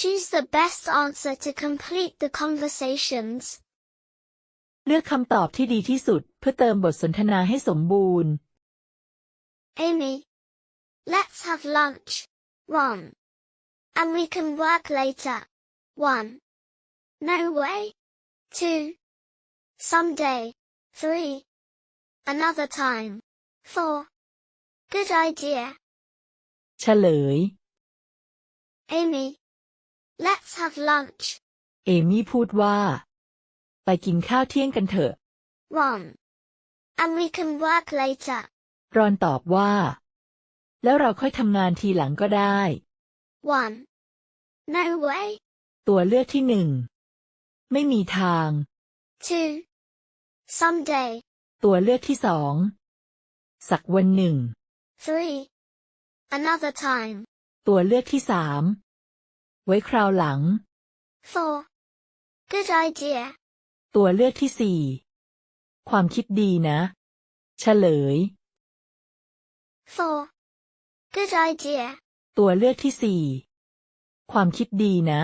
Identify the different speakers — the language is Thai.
Speaker 1: Choose the best answer to complete the conversations.
Speaker 2: เลือกคำตอบที่ดีที่สุดเพื่อเติมบทสนทนาให้สมบูรณ์
Speaker 1: Amy. Let's have lunch. 1. And we can work later. 1. No way. 2. Someday. 3. Another time. 4. Good idea.
Speaker 2: เฉลย
Speaker 1: Amy. Let's have lunch.
Speaker 2: เอมี่พูดว่า ไปกินข้าวเที่ยงกันเถอะ
Speaker 1: 1. And we can work later.
Speaker 2: รอนตอบว่า แล้วเราค่อยทำงานทีหลังก็ได้
Speaker 1: 1. No way.
Speaker 2: ตัวเลือกที่หนึ่ง ไม่มีทาง
Speaker 1: 2. Someday.
Speaker 2: ตัวเลือกที่สอง สักวันหนึ่ง
Speaker 1: 3. Another time.
Speaker 2: ตัวเลือกที่สาม ไว้คราวหลัง
Speaker 1: 4. Good idea.
Speaker 2: ตัวเลือกที่สี่ความคิดดีนะ เฉลย
Speaker 1: 4. Good idea.
Speaker 2: ตัวเลือกที่สี่ความคิดดีนะ